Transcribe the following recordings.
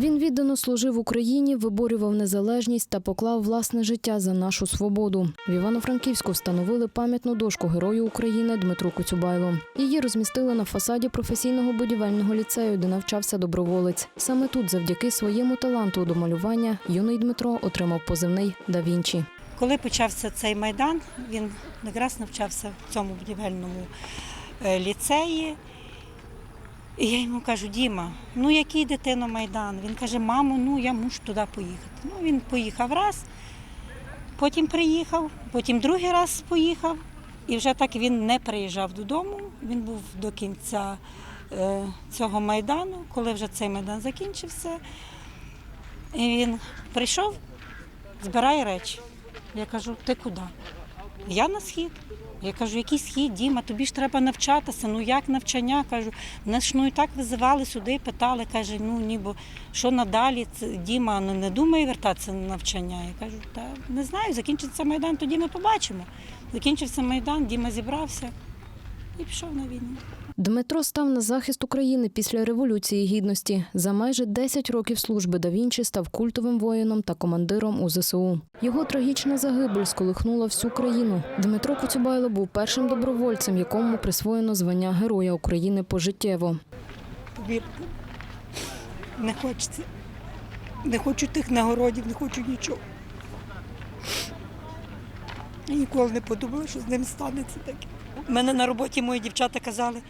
Він віддано служив Україні, виборював незалежність та поклав власне життя за нашу свободу. В Івано-Франківську встановили пам'ятну дошку Герою України Дмитру Коцюбайлу. Її розмістили на фасаді професійного будівельного ліцею, де навчався доброволець. Саме тут, завдяки своєму таланту до малювання, юний Дмитро отримав позивний Да Вінчі. Коли почався цей майдан, він якраз навчався в цьому будівельному е, ліцеї. І я йому кажу, Діма, ну який дитино майдан? Він каже, мамо, ну я мушу туди поїхати. Ну він поїхав раз, потім приїхав, потім другий раз поїхав. І вже так він не приїжджав додому. Він був до кінця е, цього майдану, коли вже цей майдан закінчився. І він прийшов, збирає речі. Я кажу, ти куди? Я на схід. Я кажу, який схід, Діма, тобі ж треба навчатися. Ну як навчання? Кажу, нас ж ну і так визивали сюди, питали, каже, ну ніби що надалі, Діма ну, не думає вертатися на навчання. Я кажу, та не знаю, закінчиться майдан, тоді ми побачимо. Закінчився майдан, Діма зібрався і пішов на війну. Дмитро став на захист України після революції гідності. За майже 10 років служби да Вінчі став культовим воїном та командиром у ЗСУ. Його трагічна загибель сколихнула всю країну. Дмитро Коцюбайло був першим добровольцем, якому присвоєно звання Героя України пожиттєво. Повірте, не хочеться. Не хочу тих нагородів, не хочу нічого. Я ніколи не подумала, що з ним станеться таке. Мене на роботі мої дівчата казали,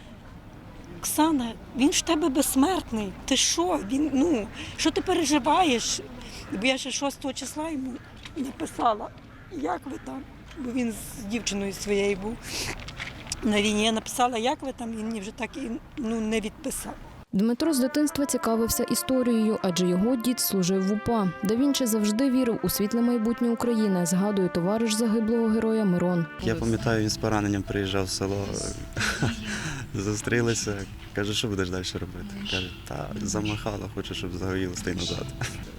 Оксана, він ж тебе безсмертний. Ти що? Він, ну, що ти переживаєш? Бо я ще 6 числа йому написала, як ви там? Бо він з дівчиною своєю був на війні. Я написала, як ви там, він мені вже так і ну, не відписав. Дмитро з дитинства цікавився історією, адже його дід служив в УПА. Да Вінчі завжди вірив у світле майбутнє України, згадує товариш загиблого героя Мирон. Я пам'ятаю, він з пораненням приїжджав в село, зустрілися. Каже, що будеш далі робити? Каже, та замахала, хочу, щоб загоріло, стій назад.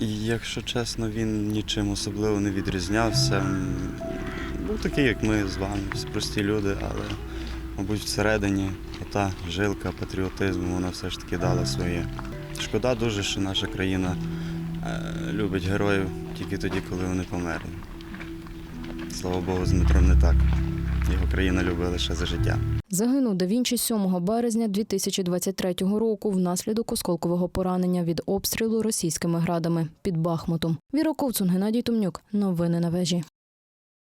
І якщо чесно, він нічим особливо не відрізнявся. Був такий, як ми з вами, прості люди, але, мабуть, всередині та жилка патріотизму, вона все ж таки дала своє. Шкода дуже, що наша країна е, любить героїв тільки тоді, коли вони померли. Слава Богу, з Дмитром не так. Його країна любить лише за життя. Загинув да Вінчі 7 березня 2023 року внаслідок осколкового поранення від обстрілу російськими градами під Бахмутом. Віра Ковцун, Геннадій Томнюк. Новини на вежі.